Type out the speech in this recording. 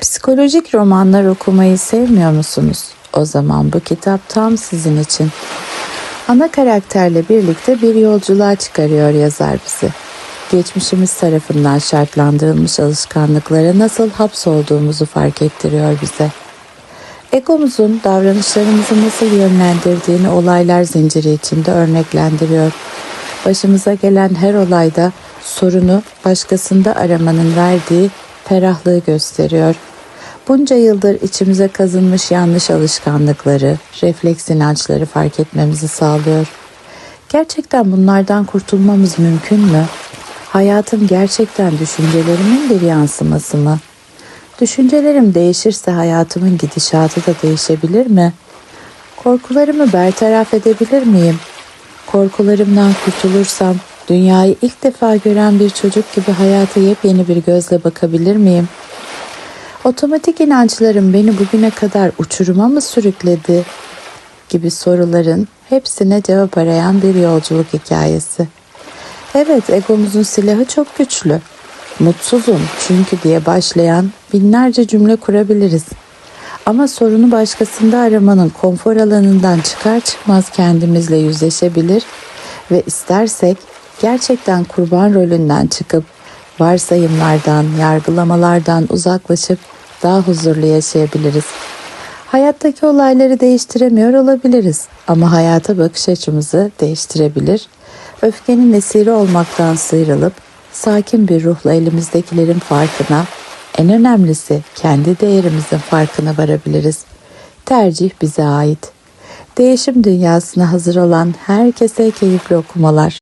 Psikolojik romanlar okumayı sevmiyor musunuz? O zaman bu kitap tam sizin için. Ana karakterle birlikte bir yolculuğa çıkarıyor yazar bizi. Geçmişimiz tarafından şartlandırılmış alışkanlıklara nasıl hapsolduğumuzu fark ettiriyor bize. Egomuzun davranışlarımızı nasıl yönlendirdiğini olaylar zinciri içinde örneklendiriyor. Başımıza gelen her olayda sorunu başkasında aramanın verdiği ferahlığı gösteriyor. Bunca yıldır içimize kazınmış yanlış alışkanlıkları, refleks inançları fark etmemizi sağlıyor. Gerçekten bunlardan kurtulmamız mümkün mü? Hayatım gerçekten düşüncelerimin bir yansıması mı? Düşüncelerim değişirse hayatımın gidişatı da değişebilir mi? Korkularımı bertaraf edebilir miyim? Korkularımdan kurtulursam dünyayı ilk defa gören bir çocuk gibi hayata yepyeni bir gözle bakabilir miyim? Otomatik inançlarım beni bugüne kadar uçuruma mı sürükledi? gibi soruların hepsine cevap arayan bir yolculuk hikayesi. Evet, egomuzun silahı çok güçlü. Mutsuzum çünkü diye başlayan binlerce cümle kurabiliriz. Ama sorunu başkasında aramanın konfor alanından çıkar çıkmaz kendimizle yüzleşebilir ve istersek gerçekten kurban rolünden çıkıp varsayımlardan, yargılamalardan uzaklaşıp daha huzurlu yaşayabiliriz. Hayattaki olayları değiştiremiyor olabiliriz ama hayata bakış açımızı değiştirebilir. Öfkenin esiri olmaktan sıyrılıp sakin bir ruhla elimizdekilerin farkına, en önemlisi kendi değerimizin farkına varabiliriz. Tercih bize ait. Değişim dünyasına hazır olan herkese keyifli okumalar.